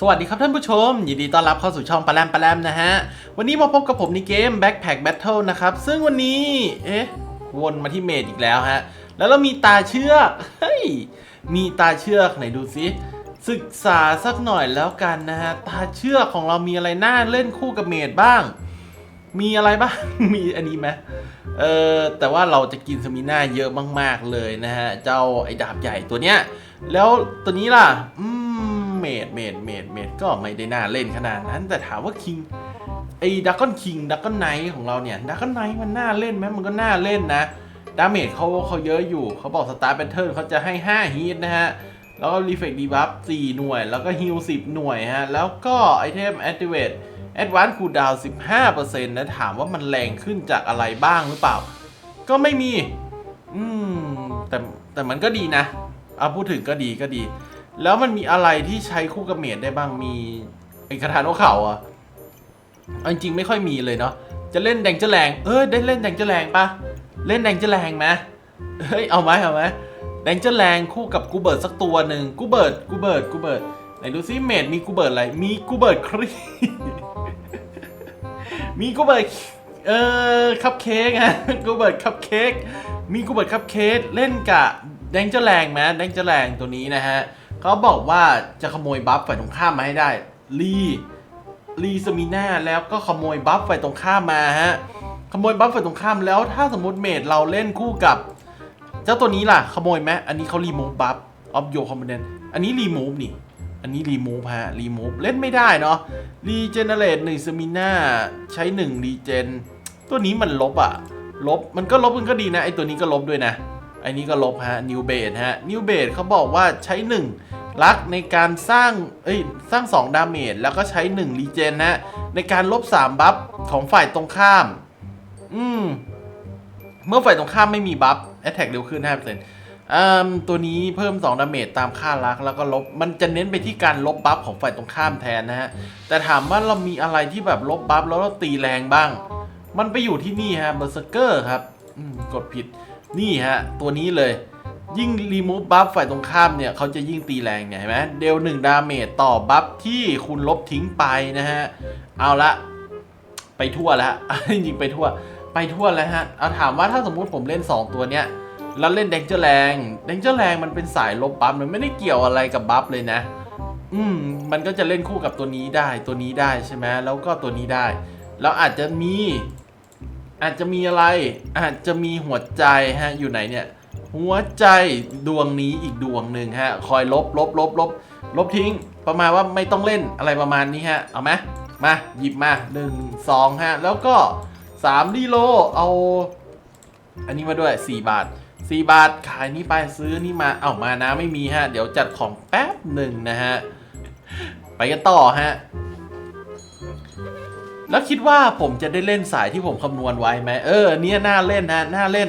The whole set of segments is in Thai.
สวัสดีครับท่านผู้ชม ยินดีต้อนรับเข้าสู่ช่องปลาแรมปลาแรมนะฮะ วันนี้มาพบกับผมในเกม Backpack Battle นะครับ ซึ่งวันนี้ เอ๊ะ วนมาที่เมดอีกแล้วฮะ แล้วเรามีตาเชือก เฮ้ย มีตาเชือกไหนดูซิ ศึกษาสักหน่อยแล้วกันนะฮะ ตาเชือกของเรามีอะไรน่าเล่นคู่กับเมดบ้าง มีอะไรบ้าง มีอันนี้ไหมเออแต่ว่าเราจะกินสมิน่าเยอะมาก ๆเลยนะฮะ เจ้าไอ้ดาบใหญ่ตัวเนี้ย แล้วตัวนี้ล่ะ อืม เมดเมดเมดเมดก็ไม่ได้น่าเล่นขนาดนั้น แต่ถามว่าคิงไอ้ดักก้อนคิงดักก้อนไนท์ของเราเนี่ยดักก้อนไนท์มันน่าเล่นไหมมันก็น่าเล่นนะดาเมจเขาเขาเยอะอยู่เขาบอกสตาร์ t แ a เทิร์นเขาจะให้ 5 ฮีทนะฮะ แล้วก็รีเฟกดีบัฟ4หน่วย แล้วก็ฮิล10 หน่วยฮะ แล้วก็ไอเทม Activate Advanced Cooldown 15%นะ ถามว่ามันแรงขึ้นจากอะไรบ้างหรือเปล่า ก็ไม่มี อืม แต่แต่มันก็ดีนะ เอาพูดถึงก็ดีก็ดี แล้วมันมีอะไรที่ใช้คู่กับเมดได้บ้างมีไอ้คาถานเข่าอะเอาจริงๆไม่ค่อยมีเลยเนาะจะเล่นแดงจะแรงเออได้เล่นแดงจะแรงปะเล่นแดงจะแรงไหมเฮ้ยเอาไหมเอาไหมแดงจะแรงคู่กับกูเบิร์ดสักตัวหนึ่งกูเบิร์ดกูเบิร์ดกูเบิร์ดไหนดูซิเมดมีกูเบิร์ดอะไร มีกูเบิร์ดครีมีกูเบิร์ดเอ่อคัพเค้กฮะกูเบิร์ดคัพเค้กมีกูเบิร์ดคัพเค้กเล่นกับแดงจะแรงไหมแดงจะแรงตัวนี้นะฮะ เขาบอกว่าจะขโมยบัฟฝ่ายตรงข้ามมาให้ได้รีรีสมิน่าแล้วก็ขโมยบัฟฝ่ายตรงข้ามมาฮะขโมยบัฟฝ่ายตรงข้ามแล้วถ้าสมมติเมดเราเล่นคู่กับ เจ้าตัวนี้ล่ะ ขโมยไหมอันนี้เขารีมูฟบัฟออฟโยคอมเนนอันนี้รีมูฟนี่ อันนี้รีมูฟฮะรีมูฟเล่นไม่ได้เนาะรีเจเนเรตหนึ่งสมิน่าใช้หนึ่งรีเจนตัวนี้มันลบอะลบมันก็ลบมันก็ดีนะไอตัวนี้ก็ลบด้วยนะ อนี้ก็ลบฮะนิวเบดฮะนิวเบดเขาบอกว่าใช้ 1 ลักในการสร้าง เอ้ย สร้าง 2 ดาเมจแล้วก็ใช้ 1 รีเจนฮะ ในการลบ 3 บัฟของฝ่ายตรงข้าม อืม เมื่อฝ่ายตรงข้ามไม่มีบัฟแอตแทกเร็วขึ้น5%อ่าตัวนี้เพิ่ม 2 ดาเมจตามค่ารักแล้วก็ลบ มันจะเน้นไปที่การลบบัฟของฝ่ายตรงข้ามแทนนะฮะ แต่ถามว่าเรามีอะไรที่แบบลบบัฟแล้วเราตีแรงบ้าง มันไปอยู่ที่นี่ฮะเบอร์เซอร์เกอร์ครับกดผิด นี่ฮะ ตัวนี้เลย ยิ่งรีมูฟบัฟฝ่ายตรงข้ามเนี่ยเขาจะยิ่งตีแรงเนี่ยเห็นไหมเดลหนึ่งดาเมจต่อบัฟที่คุณลบทิ้งไปนะฮะ เอาละ ไปทั่วแล้วจริงไปทั่ว ไปทั่วแล้วฮะ เอาถามว่าถ้าสมมุติผมเล่น 2 ตัวเนี้ยแล้วเล่นแดงเจอแรงแดงเจอแรงมันเป็นสายลบบัฟมันไม่ได้เกี่ยวอะไรกับบัฟเลยนะ อืม มันก็จะเล่นคู่กับตัวนี้ได้ ตัวนี้ได้ใช่ไหมแล้วก็ตัวนี้ได้ แล้วอาจจะมี อาจจะมีอะไร อาจจะมีหัวใจฮะ อยู่ไหนเนี่ย หัวใจดวงนี้อีกดวงหนึ่งฮะ คอยลบลบลบลบลบทิ้ง ประมาณว่าไม่ต้องเล่นอะไรประมาณนี้ฮะ เอาไหมมา หยิบมา1 2ฮะ แล้วก็3ดีโล เอา อันนี้มาด้วย4บาท4บาทขายนี่ไปซื้อนี่มา เอามานะไม่มีฮะ เดี๋ยวจัดของแป๊บหนึ่งนะฮะ ไปกันต่อฮะ แล้วคิดว่าผมจะได้เล่นสายที่ผมคำนวณไว้ไหมเออเนี่ยน่าเล่นนะน่าเล่น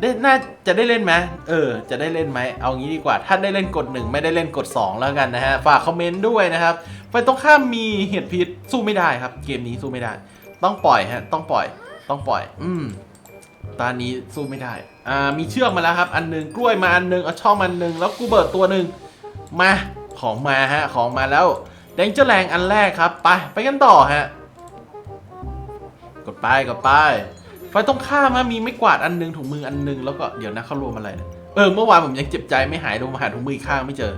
ได้น่าจะได้เล่นไหมเออ จะได้เล่นไหมเอางี้ดีกว่า ถ้าได้เล่นกด 1 ไม่ได้เล่นกด 2 แล้วกันนะฮะ ฝากคอมเมนต์ด้วยนะครับไฟตรงข้ามมีเหตุพิษสู้ไม่ได้ครับ เกมนี้สู้ไม่ได้ ต้องปล่อยฮะ ต้องปล่อย ต้องปล่อย อืมตอนนี้สู้ไม่ได้ อ่า มีเชือกมาแล้วครับ อันหนึ่งกล้วยมาอันหนึ่งเอาช่องมาอันหนึ่งแล้วกูเบิร์ดตัวหนึ่งมา ของมาฮะ ของมาแล้วแดงเจอร์แรงอันแรกครับ ไป ไปกันต่อฮะ กดไปกดไปไฟตรงข้ามฮะมีไม่กวาดอันหนึงถุงมืออันหนึงแล้วก็เดี๋ยวนะเขารวมอะไรเนี่ยเออเมื่อวานผมยังเจ็บใจไม่หายดูมาหาถุงมืออีกข้างไม่เจอ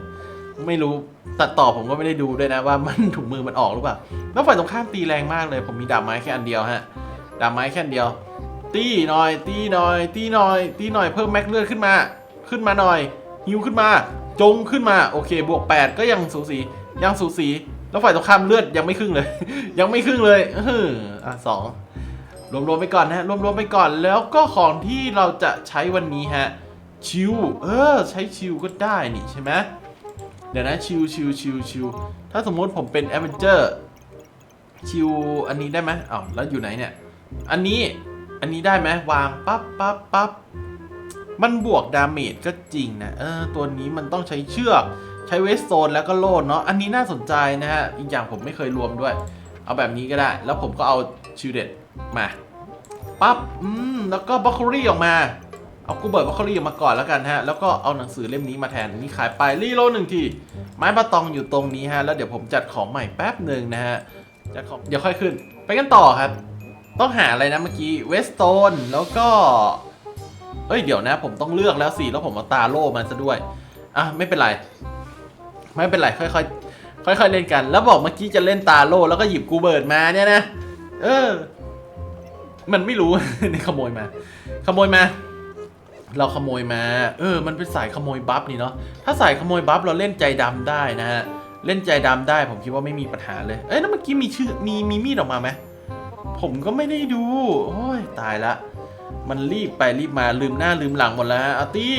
ไม่รู้ตัดต่อผมก็ไม่ได้ดูด้วยนะว่ามันถุงมือมันออกหรือเปล่าแล้วฝ่ายตรงข้ามตีแรงมากเลย ผมมีดาบไม้แค่อันเดียวฮะดาบไม้แค่อันเดียว ตีหน่อย ตีหน่อย ตีหน่อย ตีหน่อยเพิ่มแม็กเลือดขึ้นมา ขึ้นมาหน่อยฮิวขึ้นมา จงขึ้นมาโอเคบวก 8 ก็ยังสูสียังสูสี แล้วฝ่ายตรงข้ามเลือดยังไม่ครึ่งเลย ยังไม่ครึ่งเลยเอออะสองรวมๆไปก่อนนะฮะรวมๆไปก่อนแล้วก็ของที่เราจะใช้วันนี้ฮะชิวเออ ใช้ชิวก็ได้นี่ใช่ไหมเดี๋ยวนะชิวชิวชิวชิวถ้าสมมติผมเป็นแอดเวนเจอร์ชิวอันนี้ได้ไหมอ้าวแล้วอยู่ไหนเนี่ย อันนี้อันนี้ได้ไหมวางปั๊บปั๊บปั๊บมันบวกดาเมจก็จริงนะเออตัวนี้มันต้องใช้เชือก ใช้เวสโซนแล้วก็โล่เนาะอันนี้น่าสนใจนะฮะอีกอย่างผมไม่เคยรวมด้วย เอาแบบนี้ก็ได้ แล้วผมก็เอาชิวเด็ดมาปั๊บอืมแล้วก็บล็อกโคลี่ออกมาเอากูเบิร์ดวอคคอรี่มาก่อนแล้วกันฮะแล้วก็เอาหนังสือเล่มนี้มาแทนนนี้ขายไปรีโลหนึ่งทีไม้บาตองอยู่ตรงนี้ฮะแล้วเดี๋ยวผมจัดของใหม่แป๊บหนึ่งนะฮะจัดของเดี๋ยวค่อยขึ้น ไปกันต่อครับ ต้องหาอะไรนะเมื่อกี้เวสโตนแล้วก็เอ้ยเดี๋ยวนะ ผมต้องเลือกแล้วสิแล้วผมเอาตาโล่มาซะด้วยอะไม่เป็นไร ไม่เป็นไรค่อยๆค่อยๆเล่นกัน แล้วบอกเมื่อกี้จะเล่นตาโลแล้วก็หยิบกูเบิร์ดมาเนี่ยนะเออ มันไม่รู้นี่ขโมยมา ขโมยมา เราขโมยมา เออ มันเป็นสายขโมยบัฟนี่เนาะถ้าสายขโมยบัฟเราเล่นใจดำได้นะฮะเล่นใจดำได้ ผมคิดว่าไม่มีปัญหาเลย เอ้ยแล้วเมื่อกี้มีชื่อมีมีมีดออกมาไหมผมก็ไม่ได้ดูโอ้ยตายละ มันรีบไปรีบมาลืมหน้าลืมหลังหมดแล้วอาร์ตี้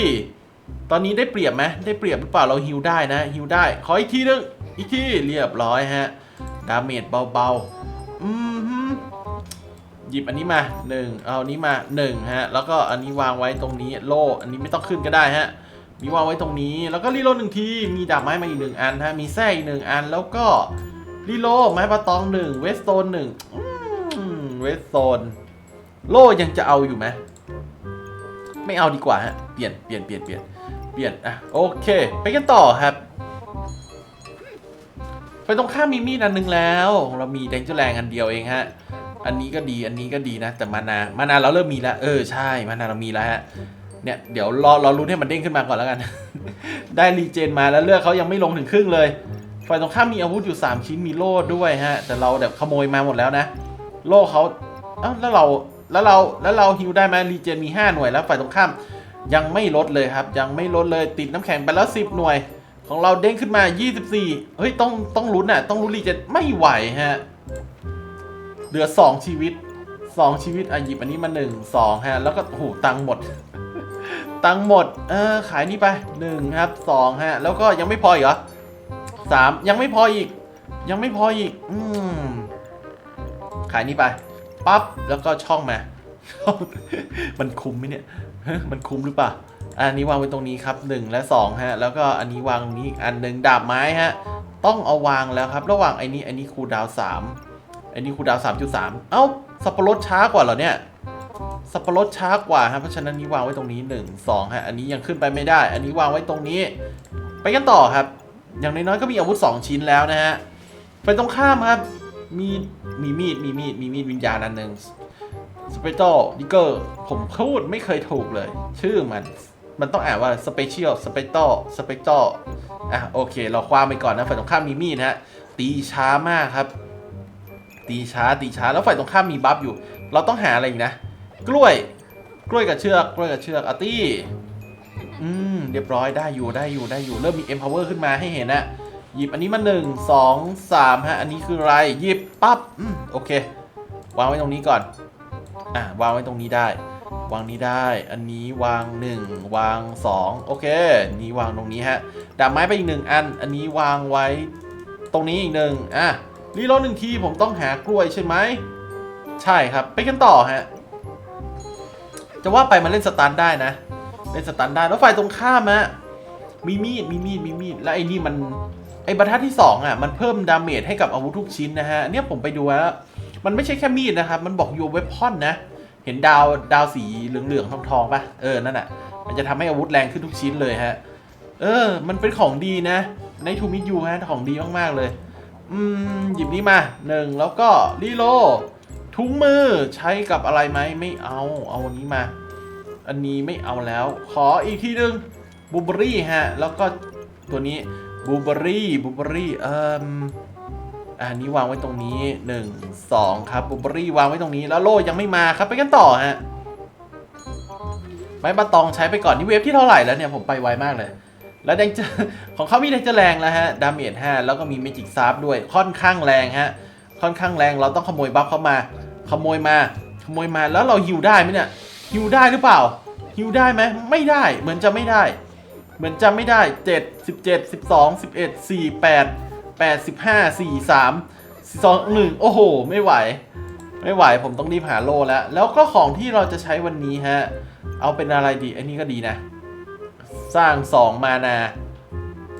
ตอนนี้ได้เปรียบไหมได้เปรียบหรือเปล่าเราฮิวได้นะฮิวได้ ขออีกทีนึงอีกทีเรียบร้อยฮะ ดาเมจเบาๆอืมหยิบอันนี้มาหนึ่งเอาอันนี้มาหนึ่งฮะ แล้วก็อันนี้วางไว้ตรงนี้โล่ อันนี้ไม่ต้องขึ้นก็ได้ฮะ มีวางไว้ตรงนี้ แล้วก็รีโลหนึ่งที มีดาบไม้มาอีกหนึ่งอันฮะ มีแส้อีกหนึ่งอัน แล้วก็รีโลไม้ปะตองหนึ่งเวสโตนหนึ่งเวสโตนโล่ยังจะเอาอยู่ไหม ไม่เอาดีกว่าฮะ เปลี่ยนเปลี่ยนเปลี่ยนเปลี่ยน เปลี่ยนอะโอเค ไปกันต่อครับ ไปตรงข้ามมีมีดอันหนึงแล้ว เรามีแดงเจอแรงอันเดียวเองฮะ อันนี้ก็ดีอันนี้ก็ดีนะ แต่มานามานาเราเริ่มมีแล้ว เออใช่มานาเรามีแล้วฮะเนี่ยเดี๋ยวรอรอรุ้นให้มันเด้งขึ้นมาก่อนแล้วกัน ได้รีเจนมาแล้วเลือกเขายังไม่ลงถึงครึ่งเลยฝ่ายตรงข้ามมีอาวุธอยู่ 3 ชิ้นมีโล่ด้วยฮะ แต่เราแบบขโมยมาหมดแล้วนะ โล่เขาเอ้าแล้วเราแล้วเราแล้วเราฮิวได้ไหมรีเจนมี 5 หน่วยแล้วฝ่ายตรงข้าม ยังไม่ลดเลยครับ ยังไม่ลดเลยติดน้ำแข็งไปแล้ว 10 หน่วย ของเราเด้งขึ้นมา 24 เฮ้ย ต้องต้องลุ้นอะ ต้องลุ้นรีเจนไม่ไหวฮะ เหลือ 2 ชีวิต 2 ชีวิตอะหยิบอันนี้มา 1 2 ฮะ แล้วก็โอ้โหตังหมด ตังหมด เออ ขายนี่ไป 1 ครับ 2 ฮะ แล้วก็ยังไม่พออีกเหรอ3ยังไม่พออีก ยังไม่พออีก อืม ขายนี่ไปปั๊บแล้วก็ช่องมา มันคุ้มไหมเนี่ย มันคุ้มหรือเปล่าอันนี้วางไว้ตรงนี้ครับ 1 และ 2 ฮะ แล้วก็อันนี้วางตรงนี้อีกอันหนึ่งดาบไม้ฮะ ต้องเอาวางแล้วครับ ระหว่างไอ้นี้ไอ้นี้คูดาวสามไอ้นี้คูดาวสามจุดสามเอ้าสับปะรดช้ากว่าเหรอเนี่ยสับปะรดช้ากว่าฮะเพราะฉะนั้นนี้วางไว้ตรงนี้ 1 2ฮะอันนี้ยังขึ้นไปไม่ได้ อันนี้วางไว้ตรงนี้ ไปกันต่อครับ อย่างน้อยๆก็มีอาวุธ 2 ชิ้นแล้วนะฮะไปตรงข้ามครับมีมีมีดมีมีดมีมีดวิญญาณอันหนึ่ง สเปเชียลดิเกอร์ผมพูดไม่เคยถูกเลย ชื่อมันมันต้องอ่านว่าสเปเชียลสเปเตอร์สเปเตอร์อะโอเค เราคว้าไปก่อนนะฝ่ายตรงข้ามมีมีดนะฮะตีช้ามากครับ ตีช้าตีช้าแล้วฝ่ายตรงข้ามมีบัฟอยู่ เราต้องหาอะไรอีกนะ กล้วยกล้วยกับเชือกกล้วยกับเชือกอาร์ตี้อืมเรียบร้อยได้อยู่ได้อยู่ได้อยู่เริ่มมี empower ขึ้นมาให้เห็นนะหยิบอันนี้มาหนึ่งสองสามฮะอันนี้คืออะไรหยิบปั๊บอืมโอเควางไว้ตรงนี้ก่อน อะวางไว้ตรงนี้ได้ วางนี้ได้ อันนี้วางหนึ่งวางสองโอเค นี่วางตรงนี้ฮะ ดาบไม้ไปอีกหนึ่งอัน อันนี้วางไว้ ตรงนี้อีกหนึ่งอะรีโหลดหนึ่งทีผมต้องหากล้วยใช่ไหม ใช่ครับ ไปกันต่อฮะ จะว่าไปมันเล่นสตันได้นะ เล่นสตันได้แล้วฝ่ายตรงข้ามอะมีมีด มีมีด มีมีด แล้วไอ้นี่มัน ไอ้บรรทัดที่สองอะมันเพิ่มดาเมจให้กับอาวุธทุกชิ้นนะฮะ เนี่ยผมไปดูแล้ว มันไม่ใช่แค่มีดนะครับ มันบอกโยเวพอนนะ เห็นดาวดาวสีเหลืองๆทองๆป่ะ เออ นั่นอะมันจะทำให้อาวุธแรงขึ้นทุกชิ้นเลยฮะ เออ มันเป็นของดีนะ ในทูมิยูฮะ ของดีมากๆเลย อืม หยิบนี้มาหนึ่งแล้วก็รีโลถุงมือใช้กับอะไรไหมไม่เอา เอาอันนี้มา อันนี้ไม่เอาแล้ว ขออีกทีหนึ่งบูเบอรี่ฮะ แล้วก็ตัวนี้บูเบอรี่บูเบอรี่เอ่ม อันนี้วางไว้ตรงนี้ 1 2 ครับบูเบอรี่วางไว้ตรงนี้แล้วโล่ยังไม่มาครับไปกันต่อฮะไม้บาตองใช้ไปก่อนนี่เวฟที่เท่าไหร่แล้วเนี่ยผมไปไวมากเลย แล้วแดงจอของเขามีแดงจอแรงแล้วฮะดาเมจ5แล้วก็มีเมจิกซาร์ด้วยค่อนข้างแรงฮะค่อนข้างแรงเราต้องขโมยบัฟเข้ามา ขโมยมา ขโมยมาแล้วเราฮิวได้ไหมเนี่ยฮิวได้หรือเปล่าฮิวได้ไหมไม่ได้เหมือนจะไม่ได้ เหมือนจะไม่ได้ 7 17 12 11 4 8 8 15 4 3 2 1 โอ้โห ไม่ไหว ไม่ไหวผมต้องรีบหาโลแล้ว แล้วก็ของที่เราจะใช้วันนี้ฮะ เอาเป็นอะไรดี อันนี้ก็ดีนะ สร้าง 2 มานา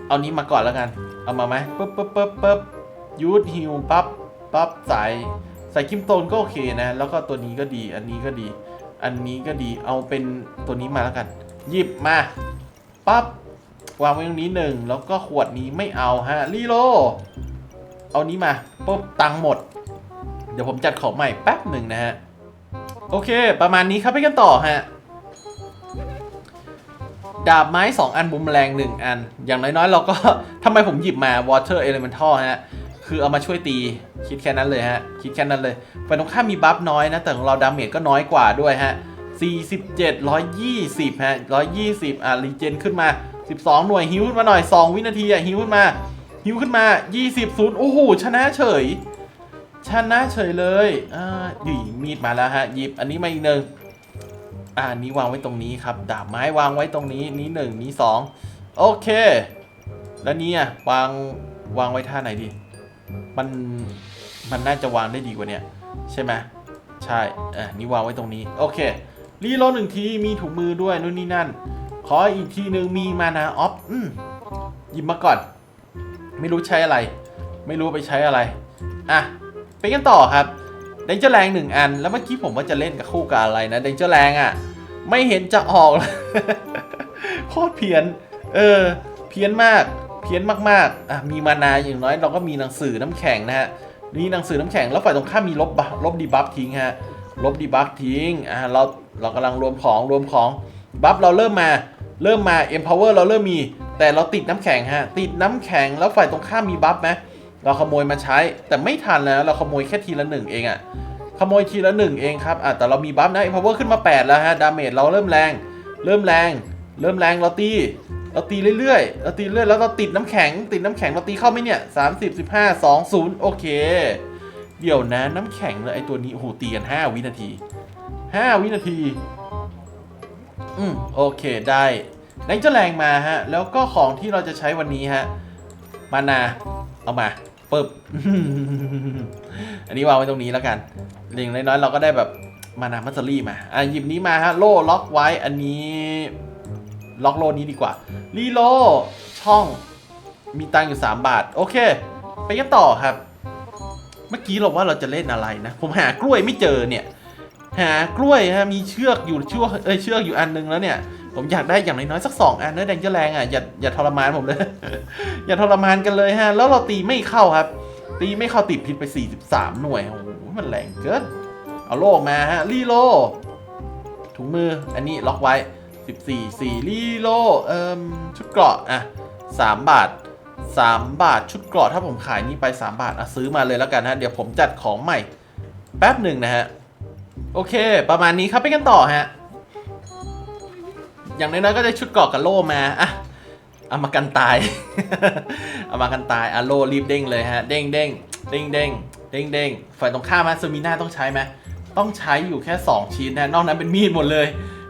เอานี้มาก่อนแล้วกัน เอามาไหมปึ๊บปึ๊บปึ๊บปึ๊บยูดฮิวปั๊บปั๊บใส่ใส่คิมโตนก็โอเคนะ แล้วก็ตัวนี้ก็ดี อันนี้ก็ดี อันนี้ก็ดี เอาเป็นตัวนี้มาแล้วกัน หยิบมา ปั๊บ วางไว้ตรงนี้หนึ่งแล้วก็ขวดนี้ไม่เอาฮะรีโลเอานี้มาปุ๊บตังค์หมด เดี๋ยวผมจัดของใหม่แป๊บหนึ่งนะฮะ โอเค ประมาณนี้ครับไปกันต่อฮะ ดาบไม้ 2 อันบุมแมลง1 อัน อย่างน้อยๆ เราก็ทำไมผมหยิบมา Water Elemental ฮะ คือเอามาช่วยตี คิดแค่นั้นเลยฮะ คิดแค่นั้นเลยฝ่ายตรงข้ามมีบัฟน้อยนะ แต่ของเราดาเมจก็น้อยกว่าด้วยฮะ47 120ฮะ120 อะรีเจนขึ้นมา 12 หน่วยฮิวขึ้นมาหน่อย 2 วินาทีอะฮิวขึ้นมาฮิวขึ้นมา 20ศูนย์โอ้โหชนะเฉย ชนะเฉยเลยอ่าหยิมีดมาแล้วฮะหยิบอันนี้มาอีกหนึ่งอ่าอันนี้วางไว้ตรงนี้ครับ ดาบไม้วางไว้ตรงนี้นี้หนึ่งนี้สองโอเค แล้วนี่อะวางวางไว้ท่าไหนดี มันมันน่าจะวางได้ดีกว่าเนี้ยใช่ไหมใช่อะนี่วางไว้ตรงนี้ โอเครีโหลดหนึ่งทีมีถุงมือด้วยนู่นนี่นั่น ออีกทีหนึ่งมีมานาออฟหยิบมาก่อน ไม่รู้ใช้อะไร ไม่รู้ไปใช้อะไร อะ ไปกันต่อครับเดนเจอร์แรงหนึ่งอัน แล้วเมื่อกี้ผมว่าจะเล่นกับคู่กับอะไรนะเดนเจอร์แรงอะ ไม่เห็นจะออกเลยโคตรเพี้ยน เออ เพี้ยนมาก เพี้ยนมากๆ อะ มีมานาอย่างน้อยเราก็มีหนังสือน้ำแข็งนะฮะนี่หนังสือน้ำแข็งแล้วฝ่ายตรงข้ามมีลบบัฟลบดีบัฟทิ้งฮะ ลบดีบัฟทิ้ง อะเราเรากำลังรวมของรวมของ บัฟเราเริ่มมา เริ่มมา empower เราเริ่มมี แต่เราติดน้ำแข็งฮะ ติดน้ำแข็งแล้วฝ่ายตรงข้ามมีบัฟไหมเราขโมยมาใช้ แต่ไม่ทันแล้ว เราขโมยแค่ทีละหนึ่งเองอะขโมยทีละหนึ่งเองครับอะแต่เรามีบัฟนะ empower ขึ้นมา 8 แล้วฮะ ดาเมจเราเริ่มแรง เริ่มแรง เริ่มแรงเราตี เราตีเรื่อยๆ เราตีเรื่อยแล้วเราติดน้ำแข็ง ติดน้ำแข็งเราตีเข้าไหมเนี่ย30 15 2 0โอเค เดี๋ยวนะน้ำแข็งเลยไอตัวนี้โอ้โหตีกัน 5 วินาที 5 วินาที อืมโอเคได้แรงจะแรงมาฮะ แล้วก็ของที่เราจะใช้วันนี้ฮะ มานา เอามาปึ๊บ อันนี้วางไว้ตรงนี้แล้วกันเล็งน้อยๆเราก็ได้แบบมานามัสซารี่มา อะหยิบนี้มาฮะ โล่ล็อกไว้ อันนี้ ล็อกโล่นี้ดีกว่า รีโลช่อง มีตังอยู่ 3 บาท โอเค ไปกันต่อครับ เมื่อกี้เราว่าเราจะเล่นอะไรนะ ผมหากล้วยไม่เจอเนี่ย หากล้วยฮะมีเชือกอยู่เชือกเอ้ยเชือกอยู่อันนึงแล้วเนี่ย ผมอยากได้อย่างน้อยๆสักสองอันเนะแดงจะแรงอะอย่าอย่าทรมานผมเลย อย่าทรมานกันเลยฮะ แล้วเราตีไม่เข้าครับ ตีไม่เข้าติดพิษไป 43 หน่วยโอ้โหมันแรงเกินเอาโลกมาฮะรีโลถุงมืออันนี้ล็อกไว้ 14 4รีโลเอ่มชุดเกราะอะ3บาท 3 บาทชุดเกราะถ้าผมขายนี่ไป 3 บาทอะซื้อมาเลยแล้วกันฮะเดี๋ยวผมจัดของใหม่แป๊บหนึ่งนะฮะ โอเค ประมาณนี้ครับไปกันต่อฮะ อย่างน้อยๆก็ได้ชุดเกราะกับโล่มาอะเอามากันตาย เอามากันตายอะโลรีบเด้งเลยฮะ เด้งเด้งเด้งเด้งเด้งเด้งฝ่ายตรงข้ามมาซูมิน่าต้องใช้ไหมต้องใช้อยู่แค่ 2 ชิ้นนะ นอกนั้นเป็นมีดหมดเลย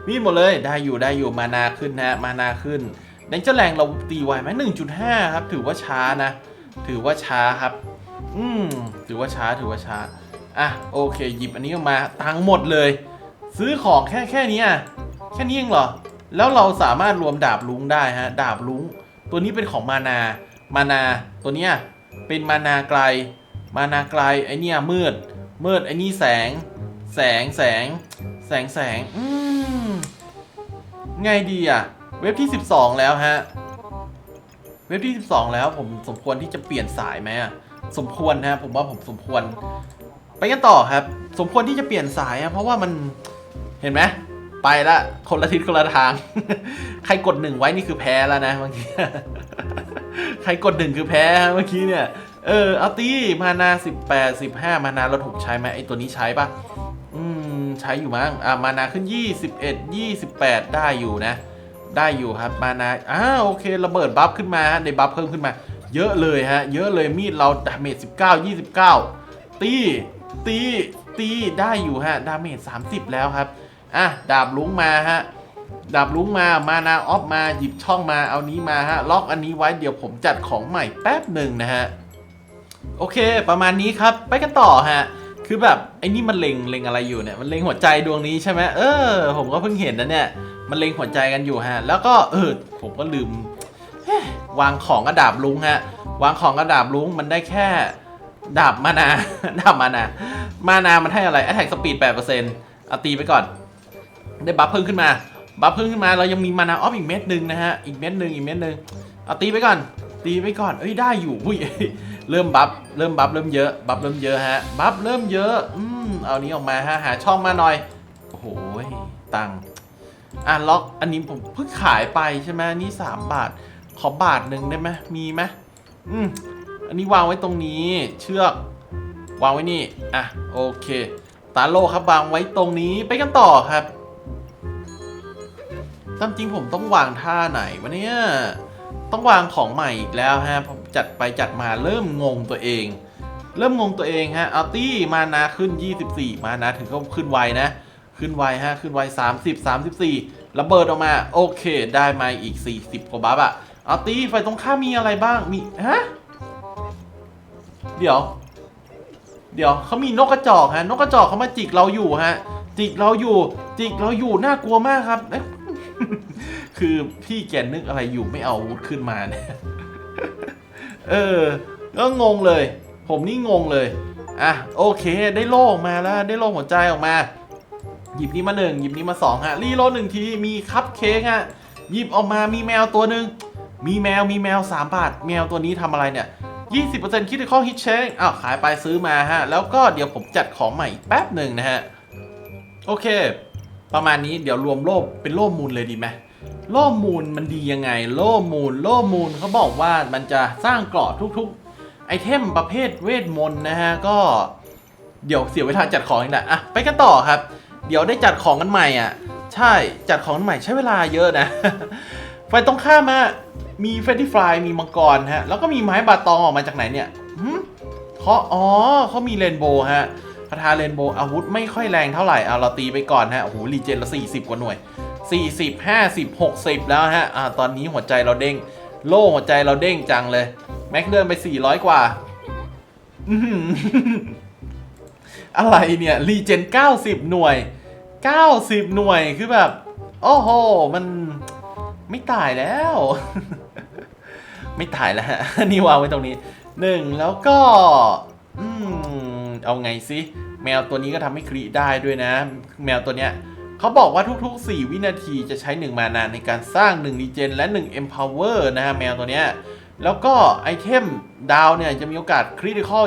มีดหมดเลย ได้อยู่ได้อยู่มานาขึ้นนะ มานาขึ้นแดงเจ้าแรงเราตีไวไหม1.5ครับ ถือว่าช้านะ ถือว่าช้าครับ อืมถือว่าช้า ถือว่าช้า อะโอเค หยิบอันนี้ออกมาตังหมดเลย ซื้อของแค่แค่นี้อะแค่นี้เองเหรอ แล้วเราสามารถรวมดาบลุงได้ฮะ ดาบลุงตัวนี้เป็นของมานา มานาตัวเนี้ยเป็นมานาไกล มานาไกลไอเนี้ยมืด มืดไอนี่แสง แสงแสง แสงแสงอืมไงดีอะ เว็บที่ 12 แล้วฮะ เว็บที่ 12 แล้วผมสมควรที่จะเปลี่ยนสายไหมอะสมควรฮะผมว่าผมสมควร ไปกันต่อครับ สมควรที่จะเปลี่ยนสายอะเพราะว่ามันเห็นไหมไปละคนละทิศคนละทาง ใครกดหนึ่งไว้นี่คือแพ้แล้วนะเมื่อกี้ใครกดหนึ่งคือแพ้ฮะเมื่อกี้เนี่ยเออเอาตีมานาสิบแปดสิบห้ามานาเราถูกใช้ไหมไอตัวนี้ใช้ปะอืมใช้อยู่มั้งอ่ามานาขึ้นยี่สิบเอ็ดยี่สิบแปดได้อยู่นะ ได้อยู่ครับมานาอ้าโอเคระเบิดบัฟขึ้นมาในบัฟเพิ่มขึ้นมา เยอะเลยฮะ เยอะเลยมีดเราดาเมจสิบเก้ายี่สิบเก้าตี ตีตีได้อยู่ฮะ ดาเมจ30 แล้วครับ อะ ดาบลุงมาฮะ ดาบลุงมา มานาออฟมาหยิบช่องมาเอานี้มาฮะ ล็อกอันนี้ไว้เดี๋ยวผมจัดของใหม่แป๊บหนึ่งนะฮะ โอเค ประมาณนี้ครับ ไปกันต่อฮะ คือแบบไอ้นี่มันเล็งเล็งอะไรอยู่เนี่ย มันเล็งหัวใจดวงนี้ใช่ไหมเออ ผมก็เพิ่งเห็นนะเนี่ย มันเล็งหัวใจกันอยู่ฮะ แล้วก็เออ ผมก็ลืมวางของกระดาบลุงฮะ วางของกระดาบลุงมันได้แค่ ดาบมานา ดาบมานา มานามันให้อะไร Attack Speed 8%เอาตีไปก่อน ได้บัฟเพิ่มขึ้นมา บัฟเพิ่มขึ้นมา เรายังมีมานาออฟอีกเม็ดหนึ่งนะฮะ อีกเม็ดหนึ่งอีกเม็ดหนึ่งเอาตีไปก่อน ตีไปก่อน เอ้ยได้อยู่อุ้ย เริ่มบัฟ เริ่มบัฟเริ่มเยอะ บัฟเริ่มเยอะฮะ บัฟเริ่มเยอะ อืม เอานี้ออกมาฮะ หาช่องมาหน่อย โอ้โห ตังอะล็อก อันนี้ผมเพิ่งขายไปใช่ไหมนนี่สามบาท ขอบาทหนึ่งได้ไหมมีไหมอืม อันนี้วางไว้ตรงนี้ เชือก วางไว้นี่ อะ โอเค ตาโลครับวางไว้ตรงนี้ไปกันต่อครับตามจริงผมต้องวางท่าไหนวะเนี่ย ต้องวางของใหม่อีกแล้วฮะผมจัดไปจัดมาเริ่มงงตัวเอง เริ่มงงตัวเองฮะ เอาตี้มานาขึ้น 24 มานาถึงก็ขึ้นไวนะ ขึ้นไวฮะ ขึ้นไว30 34ระเบิดออกมา โอเค ได้มาอีก 40 กว่าบัฟอะเอาตี้ไฟตรงข้ามมีอะไรบ้าง มี ฮะ เดี๋ยว เดี๋ยวเขามีนกกระจอกฮะ นกกระจอกเขามาจิกเราอยู่ฮะ จิกเราอยู่ จิกเราอยู่น่ากลัวมากครับ คือพี่แกนึกอะไรอยู่ไม่เอาอาวุธขึ้นมาเนี่ยเออก็งงเลย ผมนี่งงเลยอะโอเค ได้โล่ออกมาแล้ว ได้โล่หัวใจออกมา หยิบนี้มาหนึ่งหยิบนี้มาสองฮะรีโลหนึ่งทีมีคัพเค้กฮะหยิบออกมามีแมวตัวหนึ่งมีแมวมีแมวสามบาท แมวตัวนี้ทำอะไรเนี่ย 20%คิดในข้อฮิตเชงอ้าวขายไปซื้อมาฮะ แล้วก็เดี๋ยวผมจัดของใหม่อีกแป๊บหนึ่งนะฮะ โอเค ประมาณนี้เดี๋ยวรวมโล่เป็นโล่มูลเลยดีไหมโล่มูลมันดียังไง โล่มูล โล่มูลเขาบอกว่ามันจะสร้างเกราะทุกๆ ไอเทมประเภทเวทมนต์นะฮะ ก็เดี๋ยวเสียเวลาจัดของอีกแหละอะไปกันต่อครับ เดี๋ยวได้จัดของกันใหม่อะ ใช่จัดของกันใหม่ใช้เวลาเยอะนะไฟตรงข้ามอะ มีเฟรดดี้ฟลายมีมังกรฮะ แล้วก็มีไม้บาตองออกมาจากไหนเนี่ยเขาอ๋อเขามีเรนโบว์ฮะคาถาเรนโบว์อาวุธไม่ค่อยแรงเท่าไหร่เอาเราตีไปก่อนฮะโอ้โหรีเจนละ40 กว่าหน่วย 40 50 60 แล้วฮะอ่าตอนนี้หัวใจเราเด้ง โล่หัวใจเราเด้งจังเลย แม็กเดินไป 400 กว่าอื้อหืออะไรเนี่ยรีเจน 90 หน่วย 90 หน่วยคือแบบ โอ้โห มันไม่ตายแล้ว ไม่ตายแล้วฮะ นี่วางไว้ตรงนี้หนึ่งแล้วก็ อืม เอาไงสิแมวตัวนี้ก็ทำให้ครีได้ด้วยนะ แมวตัวเนี้ยเขาบอกว่าทุก ๆ 4 วินาทีจะใช้ 1 มานาในการสร้าง1รีเจนและ 1 empower นะฮะ แมวตัวเนี้ย แล้วก็ไอเทมดาวเนี่ย จะมีโอกาสคริติคอล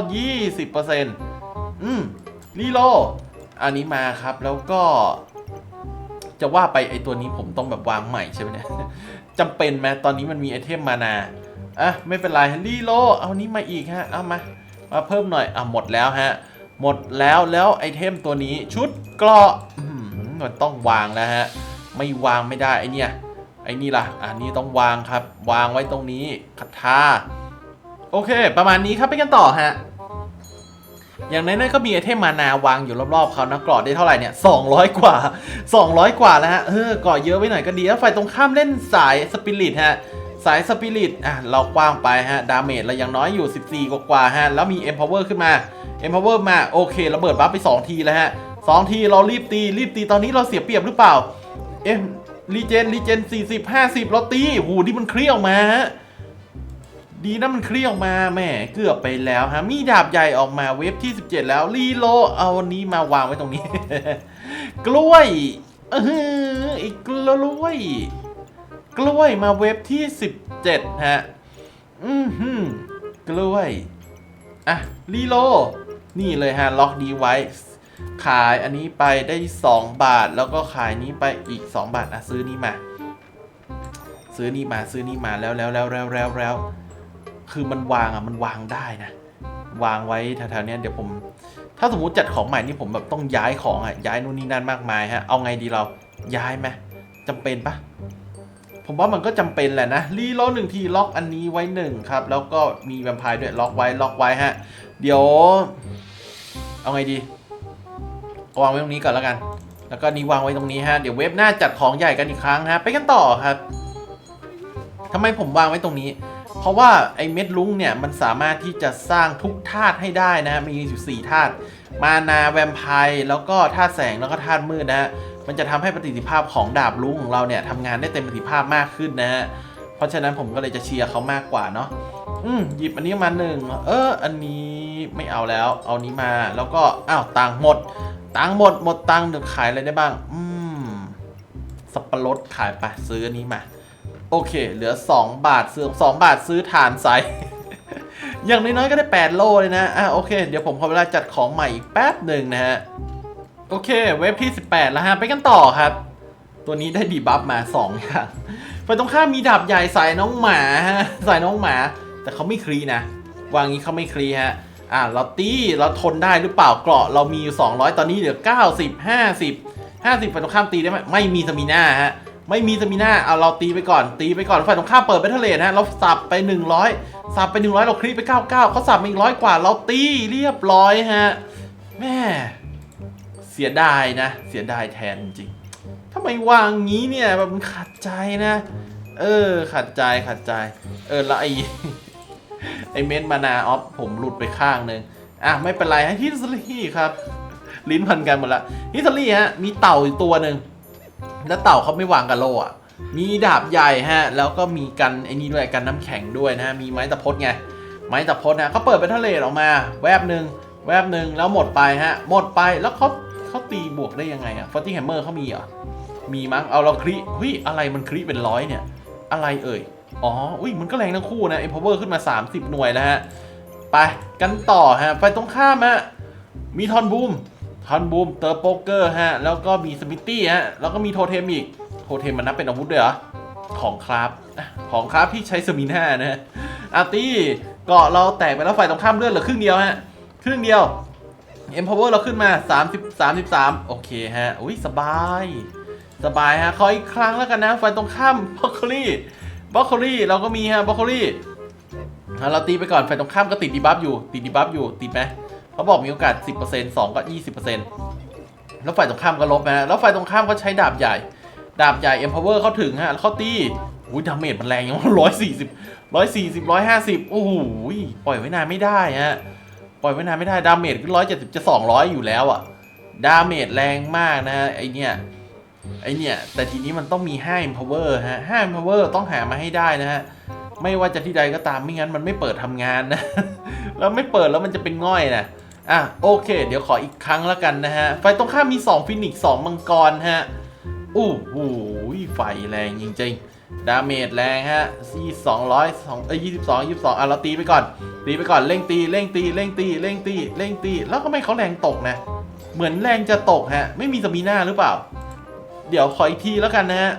20%อืมรีโลอันนี้มาครับแล้วก็ จะว่าไปไอตัวนี้ผมต้องแบบวางใหม่ใช่ไหมเนี่ยจำเป็นไหมตอนนี้มันมีไอเทมมานา อะไม่เป็นไรรีโลเอานี้มาอีกฮะเอามามาเพิ่มหน่อยอะหมดแล้วฮะหมดแล้วแล้วไอเทมตัวนี้ชุดเกราะอื้อหือมันต้องวางแล้วฮะไม่วางไม่ได้ไอเนี่ยไอนี่ล่ะอันนี้ต้องวางครับ วางไว้ตรงนี้คาถาโอเค ประมาณนี้ครับไปกันต่อฮะอย่างนั้นๆก็มีไอเทมมานาวางอยู่รอบๆเขานะกรอดได้เท่าไหร่เนี่ย200 กว่า 200 กว่าแล้วฮะเออกรอดเยอะไปหน่อยก็ดีแล้วไฟตรงข้ามเล่นสายสปิริตฮะ สายสปิริตอะเรากว้างไปฮะ ดาเมจเรายังน้อยอยู่ 14 กว่ากว่าฮะ แล้วมี Empower ขึ้นมา Empower มา โอเคระเบิดบัฟไป 2 ทีแล้วฮะ2ทีเรารีบตี รีบตีตอนนี้เราเสียเปรียบหรือเปล่า เอ็มรีเจนรีเจน 40 50 เราตีหูที่มันเคลียออกมาฮะดีนะมันเคลียออกมาแหมเกือบไปแล้วฮะ มีดาบใหญ่ออกมาเวฟที่ 17 แล้วรีโลเอาอันนี้มาวางไว้ตรงนี้ กล้วยเอออีกกล้วย กล้วยมาเว็บที่ 17 ฮะ อือหือกล้วย อะ รีโล นี่เลยฮะ ล็อกดีไว้ ขายอันนี้ไปได้ 2 บาท แล้วก็ขายนี้ไปอีก 2 บาท อะ ซื้อนี่มา ซื้อนี่มา ซื้อนี่มา แล้วแล้วแล้วแล้วแล้วแล้ว คือมันวางอะ มันวางได้นะ วางไว้แถวๆนี้เดี๋ยวผม ถ้าสมมุติจัดของใหม่นี่ผมแบบต้องย้ายของอะ ย้ายนู่นนี่นั่นมากมายฮะ เอาไงดีเรา ย้ายไหมจำเป็นปะ ผมว่ามันก็จำเป็นแหละนะ รีโหลดหนึ่งทีล็อกอันนี้ไว้หนึ่งครับ แล้วก็มีแวมไพร์ด้วยล็อกไว้ล็อกไว้ฮะ เดี๋ยว เอาไงดีวางไว้ตรงนี้ก่อนแล้วกัน แล้วก็นี่วางไว้ตรงนี้ฮะ เดี๋ยวเว็บหน้าจัดของใหญ่กันอีกครั้งฮะ ไปกันต่อครับทำไมผมวางไว้ตรงนี้ เพราะว่าไอ้เม็ดลุงเนี่ยมันสามารถที่จะสร้างทุกธาตุให้ได้นะฮะมีอยู่สี่ธาตุ มานาแวมไพร์แล้วก็ธาตุแสงแล้วก็ธาตุมืดนะฮะ มันจะทำให้ประสิทธิภาพของดาบลุ้งของเราเนี่ยทำงานได้เต็มประสิทธิภาพมากขึ้นนะฮะ เพราะฉะนั้นผมก็เลยจะเชียร์เขามากกว่าเนาะ อืมหยิบอันนี้มาหนึ่ง เออ อันนี้ไม่เอาแล้ว เอานี้มา แล้วก็ อ้าว ตังค์หมด ตังค์หมด หมดตังค์เดี๋ยวขายอะไรได้บ้าง อืม สับปะรดขายไปซื้ออันนี้มา โอเค เหลือ 2 บาทซื้อ2บาทซื้อฐานใสอย่างน้อยๆก็ได้ 8 โลเลยนะ อะโอเค เดี๋ยวผมขอเวลาจัดของใหม่อีกแป๊บหนึ่งนะฮะ โอเค เว็บที่ 18 แล้วฮะ ไปกันต่อครับ ตัวนี้ได้ดีบัฟมา2อย่างไปตรงข้ามมีดาบใหญ่สายน้องหมาฮะสายน้องหมา แต่เขาไม่คลีนะ วางงี้เขาไม่คลีฮะอะเราตีเราทนได้หรือเปล่าเกราะเรามีอยู่ 200 ตอนนี้เหลือ 90 50 50ไปตรงข้ามตีได้ไหมไม่มีสมิน่าฮะไม่มีสมิน่าเอาเราตีไปก่อนตีไปก่อนฝ่ายตรงข้ามเปิดเบทเทเลนฮะเราสับไป 100สับไป 100 เราคลิกไป 99เขาสับมาอีกร้อยกว่าเราตีเรียบร้อยฮะแม่ เสียดายนะ เสียดายแทนจริงทำไมวางงี้เนี่ยแบบมันขัดใจนะ เออ ขัดใจขัดใจ เออแล้วไอ้ไอเมนมานาออฟผมหลุดไปข้างหนึ่งอะไม่เป็นไรฮะฮิสลี่ครับ ลิ้นพันกันหมดละฮิสลี่ฮะมีเต่าอีกตัวหนึ่งแล้วเต่าเขาไม่วางกะโลอะมีดาบใหญ่ฮะ แล้วก็มีกันไอ้นี่ด้วยกันน้ำแข็งด้วยนะฮะมีไม้ตะพดไงไม้ตะพดนะเขาเปิดเป็นทะเลออกมา แวบหนึ่งแวบหนึ่งแล้วหมดไปฮะ หมดไปแล้วเขา เขาตีบวกได้ยังไงอะฟอร์ตี้แฮมเมอร์เขามีเหรอ มีมั้ง เอาเราคลิเฮ้ยอะไรมันคลิเป็นร้อยเนี่ย อะไรเอ่ย อ๋อ อุ้ยมันก็แรงทั้งคู่นะ Empower ขึ้นมา 30 หน่วยแล้วฮะ ไปกันต่อฮะ ไปตรงข้ามฮะ มีทอนบูม ทอนบูม เตอร์โป๊กเกอร์ฮะ แล้วก็มีสมิตตี้ฮะ แล้วก็มีโทเทมอีก โทเทมมันนับเป็นอาวุธด้วยเหรอ ของครับของครับที่ใช้สมิน่านะฮะอาร์ตี้เกาะเราแตกไปแล้วฝ่ายตรงข้ามเลือดเหลือครึ่งเดียวฮะ ครึ่งเดียว Empower เราขึ้นมา 30 33 โอเคฮะ อุ้ยสบาย สบายฮะ ขออีกครั้งแล้วกันนะฝ่ายตรงข้ามบล็อกโคลี่บล็อกโคลี่เราก็มีฮะบล็อกโคลี่เราตีไปก่อนฝ่ายตรงข้ามก็ติดดีบัฟอยู่ ติดดีบัฟอยู่ ติดไหมเขาบอกมีโอกาส 10% 2 ก็ 20%แล้วฝ่ายตรงข้ามก็ลบนะแล้วฝ่ายตรงข้ามก็ใช้ดาบใหญ่ ดาบใหญ่ Empower เข้าถึงฮะ แล้วเขาตีอุ้ยดาเมจมันแรงอย่างร้อยสี่สิบร้อยสี่สิบร้อยห้าสิบโอ้โหปล่อยไว้นานไม่ได้ฮะ ปล่อยไว้นานไม่ได้ดาเมจก็ร้อยเจ็ดสิบจะสองร้อยอยู่แล้วอะดาเมจแรงมากนะไอเนี่ยไอเนี่ยแต่ทีนี้มันต้องมี5 empower ฮะ5 empower ต้องหามาให้ได้นะฮะไม่ว่าจะที่ใดก็ตามไม่งั้นมันไม่เปิดทำงานนะแล้วไม่เปิดแล้วมันจะเป็นง่อยนะอะโอเค เดี๋ยวขออีกครั้งแล้วกันนะฮะไฟตรงข้ามมี2ฟินิกซ์2มังกรฮะอู้หูไฟแรงจริงๆ ดาเมจแรงฮะสี่สองร้อยสองเอ้ยยี่สิบสองยี่สิบสองอะเราตีไปก่อน ตีไปก่อน เร่งตี เร่งตี เร่งตี เร่งตี เร่งตี แล้วก็ไม่เขาแรงตกนะ เหมือนแรงจะตกฮะ ไม่มีสมีหน้าหรือเปล่า เดี๋ยวขออีกทีแล้วกันนะฮะ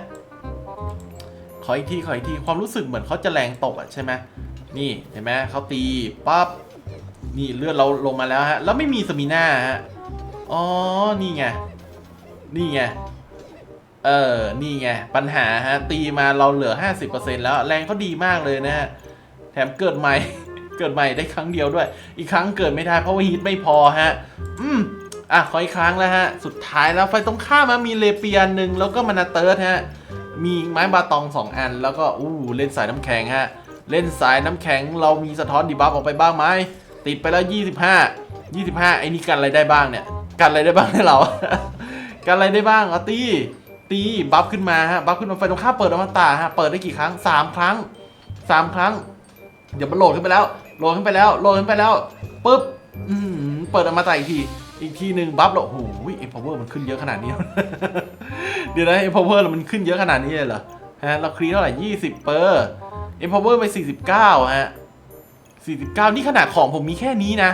ขออีกที ขออีกที ความรู้สึกเหมือนเขาจะแรงตกอะใช่ไหมนี่เห็นไหมเขาตีปั๊บ นี่เลือดเราลงมาแล้วฮะ แล้วไม่มีสมีหน้าฮะ อ๋อ นี่ไง นี่ไง เออ นี่ไง ปัญหาฮะ ตีมาเราเหลือ 50%แล้ว แรงเขาดีมากเลยนะฮะ แถมเกิดใหม่ เกิดใหม่ได้ครั้งเดียวด้วย อีกครั้งเกิดไม่ได้เพราะว่าฮีทไม่พอฮะ อืม อะ ขออีกครั้งแล้วฮะ สุดท้ายแล้วไฟตรงข้ามมามีเลเปียนหนึ่งแล้วก็มานาเติร์ดฮะ มีไม้บาตองสองอัน แล้วก็ อู้ เล่นสายน้ำแข็งฮะ เล่นสายน้ำแข็ง เรามีสะท้อนดีบัฟออกไปบ้างไหม ติดไปแล้ว 25 25 ไอ้นี่กันอะไรได้บ้างเนี่ย กันอะไรได้บ้างให้เรา กันอะไรได้บ้างอตี ตีบัฟขึ้นมาฮะบัฟขึ้นมาไฟตรงข้ามเปิดอมตะฮะเปิดได้กี่ครั้ง 3 ครั้ง 3 ครั้ง เดี๋ยวมันโหลดขึ้นไปแล้วโหลดขึ้นไปแล้วโหลดขึ้นไปแล้วปุ๊บอืมเปิดอมตะอีกทีอีกทีหนึ่งบัฟแล้วโอ้โหเอ็มพาวเวอร์มันขึ้นเยอะขนาดนี้ เดี๋ยวนะเอ็มพาวเวอร์มันขึ้นเยอะขนาดนี้เลยเหรอฮะเราคลีเท่าไหร่ 20 เปอร์เอ็มพาวเวอร์ไป 49ฮะ49 นี่ขนาดของผมมีแค่นี้นะ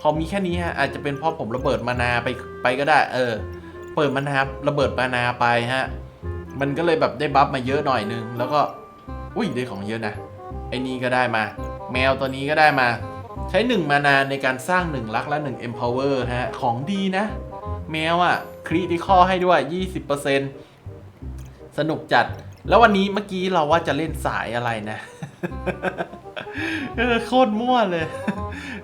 ของมีแค่นี้ฮะอาจจะเป็นเพราะผมระเบิดมานาไปไปก็ได้ เออ เปิดมานาระเบิดมานาไปฮะ มันก็เลยแบบได้บัฟมาเยอะหน่อยนึง แล้วก็ อุ้ยได้ของเยอะนะ ไอ้นี่ก็ได้มา แมวตัวนี้ก็ได้มา ใช้หนึ่งมานาในการสร้างหนึ่งลักและหนึ่ง empower ฮะ ของดีนะ แมวอะคริติคอให้ด้วย 20%สนุกจัด แล้ววันนี้เมื่อกี้เราว่าจะเล่นสายอะไรนะโคตรมั่วเลย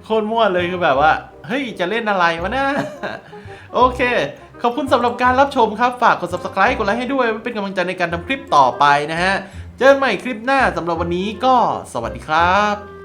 โคตรมั่วเลยคือแบบว่า เฮ้ย จะเล่นอะไรวะนะ โอเค ขอบคุณสำหรับการรับชมครับ ฝากกด subscribe กดไลค์ให้ด้วยเป็นกำลังใจในการทำคลิปต่อไปนะฮะ เจอกันใหม่คลิปหน้าสำหรับวันนี้ก็สวัสดีครับ